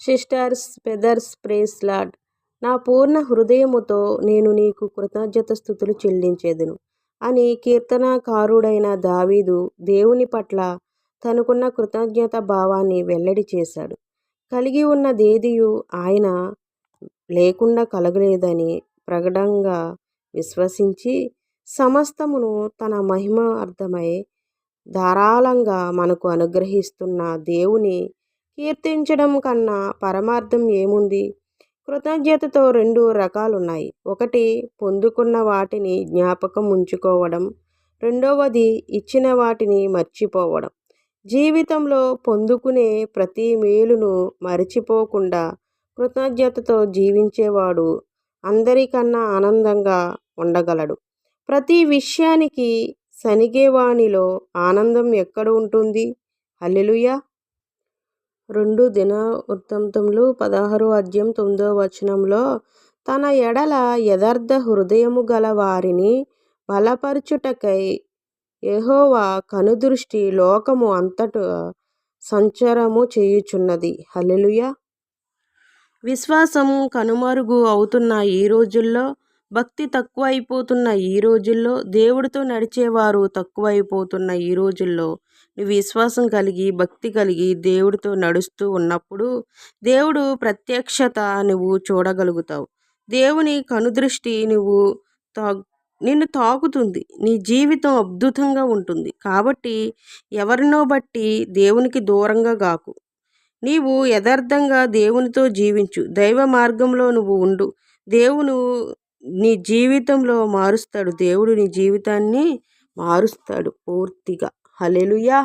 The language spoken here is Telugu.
సిస్టర్స్ బ్రదర్స్ ప్రేస్ లాడ్ నా పూర్ణ హృదయముతో నేను నీకు కృతజ్ఞత స్థుతులు చెల్లించేదను. అని కీర్తనాకారుడైన దావీదు దేవుని పట్ల తనకున్న కృతజ్ఞత భావాన్ని వెల్లడి చేశాడు. కలిగి ఉన్న దేదియు ఆయన లేకుండా కలగలేదని ప్రకటంగా విశ్వసించి సమస్తమును తన మహిమ అర్థమై ధారాళంగా మనకు అనుగ్రహిస్తున్న దేవుని కీర్తించడం కన్నా పరమార్థం ఏముంది? కృతజ్ఞతతో రెండు రకాలున్నాయి. ఒకటి పొందుకున్న వాటిని జ్ఞాపకం ఉంచుకోవడం. రెండవది ఇచ్చిన వాటిని మర్చిపోవడం. జీవితంలో పొందుకునే ప్రతి మేలును మరచిపోకుండా కృతజ్ఞతతో జీవించేవాడు అందరికన్నా ఆనందంగా ఉండగలడు. ప్రతి విషయానికి సనిగేవానిలో ఆనందం ఎక్కడ ఉంటుంది? హల్లెలుయా! రెండు దిన వృత్తాంతములు పదహారు అధ్యాయం తొమ్మిదో వచనంలో తన ఎడల యథార్థ హృదయము గల వారిని బలపరచుటకై ఎహోవా కనుదృష్టి లోకము అంతటు సంచారము చేయుచున్నది. హలెలుయ విశ్వాసం కనుమరుగు అవుతున్న ఈ రోజుల్లో భక్తి తక్కువైపోతున్న ఈ రోజుల్లో దేవుడితో నడిచేవారు తక్కువైపోతున్న ఈ రోజుల్లో నువ్వు విశ్వాసం కలిగి భక్తి కలిగి దేవుడితో నడుస్తూ ఉన్నప్పుడు దేవుడు ప్రత్యక్షత నువ్వు చూడగలుగుతావు. దేవుని కనుదృష్టి నువ్వు తా నిన్ను తాకుతుంది. నీ జీవితం అద్భుతంగా ఉంటుంది. కాబట్టి ఎవరినో బట్టి దేవునికి దూరంగా గాకు. నీవు యథార్థంగా దేవునితో జీవించు. దైవ మార్గంలో నువ్వు ఉండు. దేవును నీ జీవితంలో మారుస్తాడు. దేవుడు నీ జీవితాన్ని మారుస్తాడు పూర్తిగా. హల్లెలూయా.